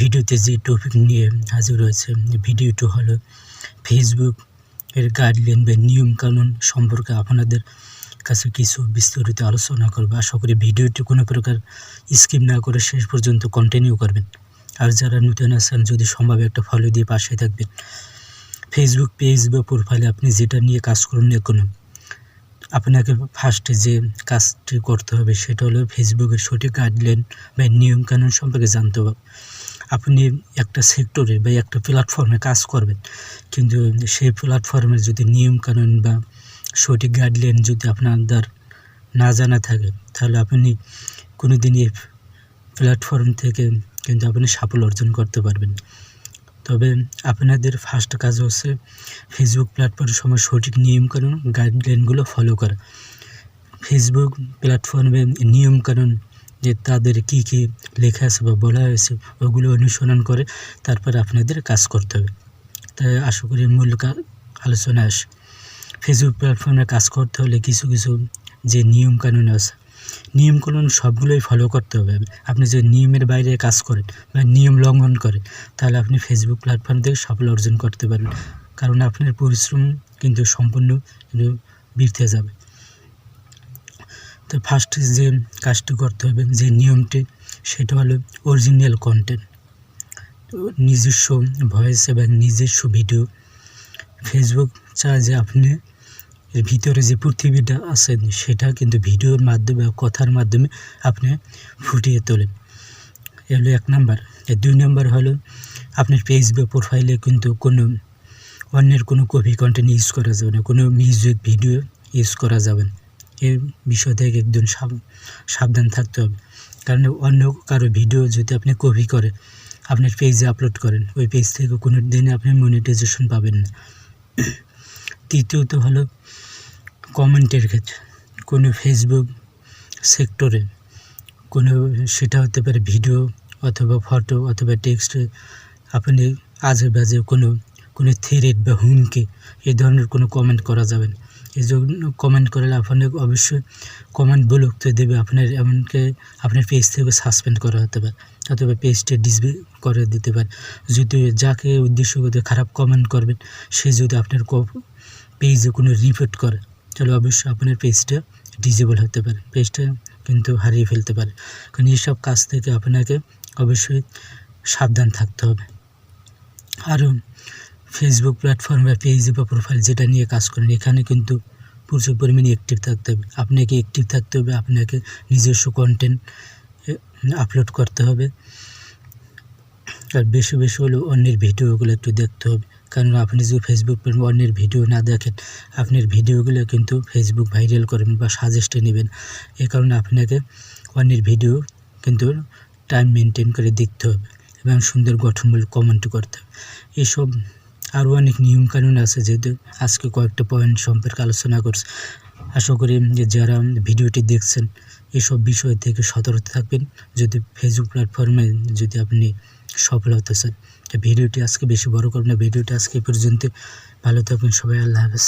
ভিডিওতে যে টপিক নিয়ে হাজির হয়েছে, ভিডিওটি হলো ফেসবুক এর গাইডলাইন বা নিয়ম কানুন সম্পর্কে আপনাদের কাছে কিছু বিস্তারিত আলোচনা করব। আশা করি ভিডিওটি কোনো প্রকার স্কিপ না করে শেষ পর্যন্ত কন্টিনিউ করবেন। আর যারা নতুন আছেন, যদি সম্ভব একটা ফলো দিয়ে পাশে থাকবেন। ফেসবুক পেজ বা প্রোফাইলে আপনি যেটা নিয়ে কাজ করুন না কোনো আপনাকে ফার্স্টে যে কাজটি করতে হবে সেটা হলো ফেসবুকের সঠিক গাইডলাইন বা নিয়মকানুন সম্পর্কে জানতে হবে। আপনি একটা সেক্টরে বা একটা প্ল্যাটফর্মে কাজ করবেন, কিন্তু সেই প্ল্যাটফর্মের যদি নিয়মকানুন বা সঠিক গাইডলাইন যদি আপনার না জানা থাকে, তাহলে আপনি কোনো দিনই প্ল্যাটফর্ম থেকে কিন্তু আপনি সাফল্য অর্জন করতে পারবেন। তবে আপনাদের ফার্স্ট কাজ হচ্ছে ফেসবুক প্ল্যাটফর্মের সময় সঠিক নিয়মকানুন গাইডলাইনগুলো ফলো করা। ফেসবুক প্ল্যাটফর্মে নিয়মকানুন যে তাদের কি কি লেখা আছে বা বলা হয়েছে, ওগুলো অনুসরণ করে তারপর আপনাদের কাজ করতে হবে। তাই আশা করি মূল আলোচনা আসে ফেসবুক প্ল্যাটফর্মে কাজ করতে হলে কিছু কিছু যে নিয়মকানুন আছে নিয়মকানুন সবগুলোই ফলো করতে হবে। আপনি যে নিয়মের বাইরে কাজ করেন বা নিয়ম লঙ্ঘন করেন, তাহলে আপনি ফেসবুক প্ল্যাটফর্ম থেকে সাফল্য অর্জন করতে পারবেন। কারণ আপনার পরিশ্রম কিন্তু সম্পূর্ণ কিন্তু বৃথে যাবে। তো ফার্স্ট যে কাজটি করতে হবে, যে নিয়মটি, সেটা হলো অরিজিনাল কন্টেন্ট নিজস্ব ভয়েস এবং নিজস্ব ভিডিও ফেসবুক চায় যে আপনি এর ভিতরে যে পৃথিবীটা আছে, সেটা কিন্তু ভিডিওর মাধ্যমে কথার মাধ্যমে আপনি ফুটিয়ে তোলেন। এগুলো এক নাম্বার দুই নাম্বার হলো আপনার বা প্রোফাইলে কিন্তু কোনো অন্যের কোনো কপি কন্টেন্ট ইউজ করা যাবে না, কোনো মিউজিক ভিডিও ইউজ করা যাবে না। এই বিষয় থেকে একদম সাবধান থাকতে হবে। কারণ অন্য কারও ভিডিও যদি আপনি কপি করে আপনার পেজে আপলোড করেন, ওই পেজ থেকে কোনো দিনে আপনি মনিটাইজেশন পাবেন না। তৃতীয়ত হলো কমেন্টের ক্ষেত্রে, কোনো ফেসবুক সেক্টরে, কোনো সেটা হতে পারে ভিডিও অথবা ফটো অথবা টেক্সট আপনি আজে বাজে কোনো কোনো থ্রেড বা হুমকি এই ধরনের কোনো কমেন্ট করা যাবে না। এই জন্য কমেন্ট করলে আপনাকে অবশ্যই কমেন্ট বিলুপ্ত দেবে, আপনার এমনকি আপনার পেজ থেকে সাসপেন্ড করা হতে পারে, অথবা পেজটা ডিসপ্লে করে দিতে পারে। যদি যাকে উদ্দেশ্য করে খারাপ কমেন্ট করবেন, সে যদি আপনার পেজে কোনো রিপোর্ট করে তাহলে অবশ্যই আপনার পেজটা ডিজেবল হতে পারে। পেজটা কিন্তু হারিয়ে ফেলতে পারে। কারণ এইসব কাজ থেকে আপনাকে অবশ্যই সাবধান থাকতে হবে। আরও ফেসবুক প্ল্যাটফর্ম বা পেজ বা প্রোফাইল যেটা নিয়ে কাজ করেন, এখানে কিন্তু প্রচুর পরিমাণে অ্যাক্টিভ থাকতে হবে। আপনাকে অ্যাক্টিভ থাকতে হবে, আপনাকে নিজস্ব কন্টেন্ট আপলোড করতে হবে। আর বেশি বেশি হলেও অন্যের ভিডিওগুলো একটু দেখতে হবে। কারণ আপনি যদি ফেসবুক অন্যের ভিডিও না দেখেন, আপনার ভিডিওগুলো কিন্তু ফেসবুক ভাইরাল করবেন বা সাজেস্টে নেবেন। এ কারণে আপনাকে অন্যের ভিডিও কিন্তু টাইম মেনটেন করে দেখতে হবে এবং সুন্দর গঠনমূলক কমেন্ট করতে হবে। এসব আরও অনেক নিয়মকানুন আছে যেহেতু আজকে কয়েকটা পয়েন্ট সম্পর্কে আলোচনা করছে। আশা করি যে যারা ভিডিওটি দেখছেন, এসব বিষয় থেকে সতর্ক থাকবেন। যদি ফেসবুক প্ল্যাটফর্মে যদি আপনি সফল হতে চান ভিডিওটি আজকে বেশি বড় করবেন না। ভিডিওটি আজকে পর্যন্ত ভালো থাকবেন সবাই। আল্লাহ হাফেজ।